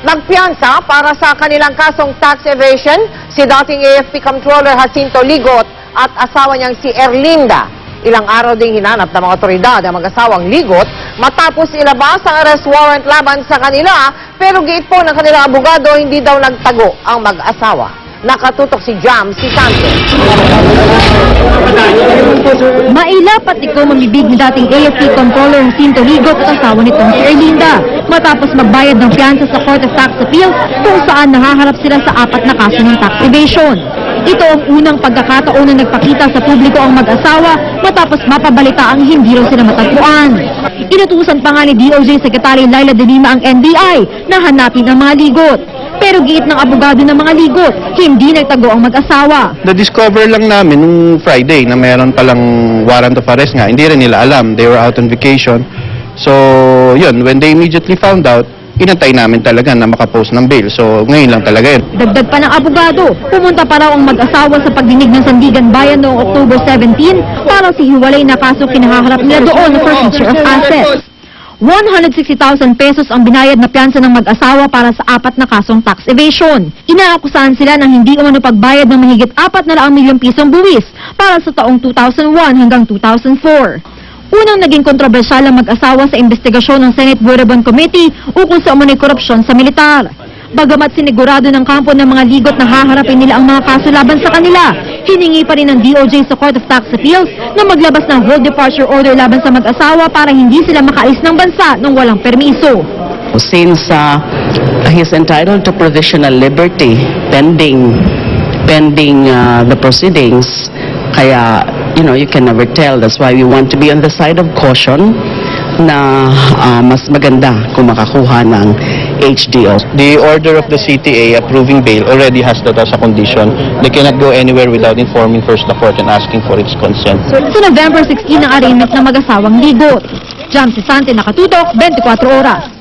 Nagpiansa para sa kanilang kasong tax evasion si dating AFP Controller Jacinto Ligot at asawa niyang si Erlinda. Ilang araw ding hinanap ng mga otoridad ang mag-asawang Ligot matapos ilabas ang arrest warrant laban sa kanila pero giit po ng kanilang abogado hindi daw nagtago ang mag-asawa. Nakatutok si Jam si Santos. Mailapat ikaw mamibig ni dating AFP Controller Jacinto Ligot at asawa nitong si Erlinda matapos magbayad ng fianza sa Court of Tax Appeals kung saan nahaharap sila sa apat na kaso ng tax evasion. Ito ang unang pagkakataon na nagpakita sa publiko ang mag-asawa matapos mapabalita ang hindi raw sila matagpuan. Inutusan pa nga ni DOJ Secretary Laila De Lima ang NBI na hanapin ang mga ligot. Pero giit ng abogado ng mga ligot, hindi nagtago ang mag-asawa. Na-discover lang namin nung Friday na meron palang warrant of arrest nga. Hindi rin nila alam. They were out on vacation. So, yun, when they immediately found out, inantay namin talaga na makapost ng bail. So, ngayon lang talaga yun. Dagdag pa ng abogado, pumunta pa raw ang mag-asawa sa pagdinig ng Sandigan Bayan noong October 17 para sa hiwalay na kaso kinahaharap nila doon na forfeiture of assets. 160,000 pesos ang binayad na piyansa ng mag-asawa para sa apat na kasong tax evasion. Inaakusahan sila ng hindi umano pagbayad ng mahigit 4 na laang milyong pisong buwis para sa taong 2001 hanggang 2004. Unang naging kontrobersyal ang mag-asawa sa investigasyon ng Senate Bourbon Committee ukol sa umano'y korupsyon sa militar. Bagamat sinigurado ng kampo ng mga ligot na haharapin nila ang mga kaso laban sa kanila, hiningi pa rin ng DOJ sa Court of Tax Appeals na maglabas ng hold departure order laban sa mag-asawa para hindi sila makaalis ng bansa nang walang permiso. since uh, he's entitled to provisional liberty pending pending uh, the proceedings kaya you know you can never tell that's why we want to be on the side of caution na uh, mas maganda kung makakuha ng HDO. The order of the CTA approving bail already has that as a condition. They cannot go anywhere without informing first the court and asking for its consent. Sa November 16 ang arraignment ng mag-asawang ligot. Jam si Sante nakatutok, 24 oras.